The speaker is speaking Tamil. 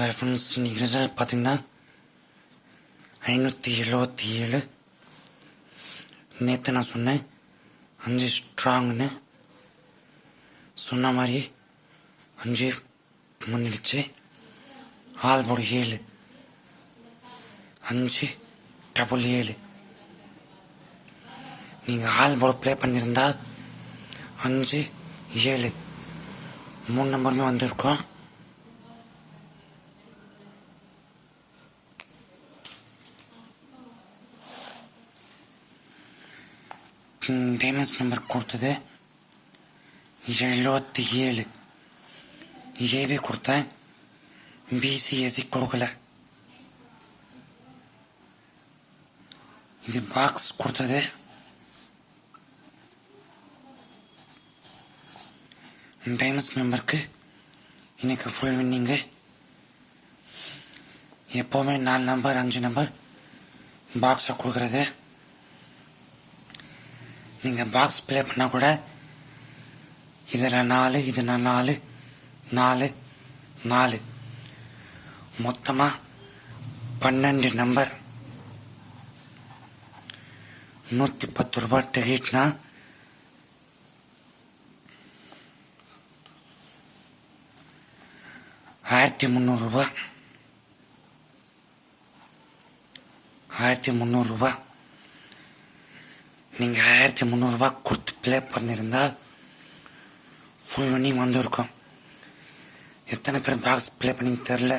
ஹாய் ஃப்ரெண்ட்ஸ் இன்றைக்கி ரிசல்ட் பார்த்தீங்கன்னா ஐநூற்றி எழுபத்தி ஏழு நேற்று நான் சொன்னேன் அஞ்சு ஸ்ட்ராங்னு சொன்ன மாதிரி அஞ்சு முந்திடுச்சு ஆள் போடு ஏழு அஞ்சு டபுள் ஏழு நீங்கள் ஆள் போட ப்ளே பண்ணியிருந்தால் அஞ்சு ஏழு மூணு நம்பருமே வந்திருக்கோம் டேமேஜ் நம்பர் கொடுத்தது எழுபத்தி ஏழு ஏபி கொடுத்தேன் பிசிஎஸ்சி கொடுக்கல இது பாக்ஸ் கொடுத்தது டைமஸ் மெம்பருக்கு இன்னைக்கு ஃபுல் வின்னிங்கு எப்போவுமே நாலு நம்பர் அஞ்சு நம்பர் பாக்ஸை கொடுக்குறது நீங்கள் பாக்ஸ் ப்ளே பண்ணால் கூட இதில் நாலு இதில் நாலு நாலு நாலு. மொத்தமாக பன்னெண்டு நம்பர் நூற்றி பத்து ரூபாய் டிக்கெட்னா ஆயிரத்தி முந்நூறுரூபா ஆயிரத்தி முந்நூறுரூபா நீங்கள் ஆயிரத்தி முந்நூறுரூவா கொடுத்து ப்ளே பண்ணியிருந்தா ஃபுல் வின்னிங் வந்திருக்கும். எத்தனை பேர் பாக்ஸ் ப்ளே பண்ணிங்க தெரில.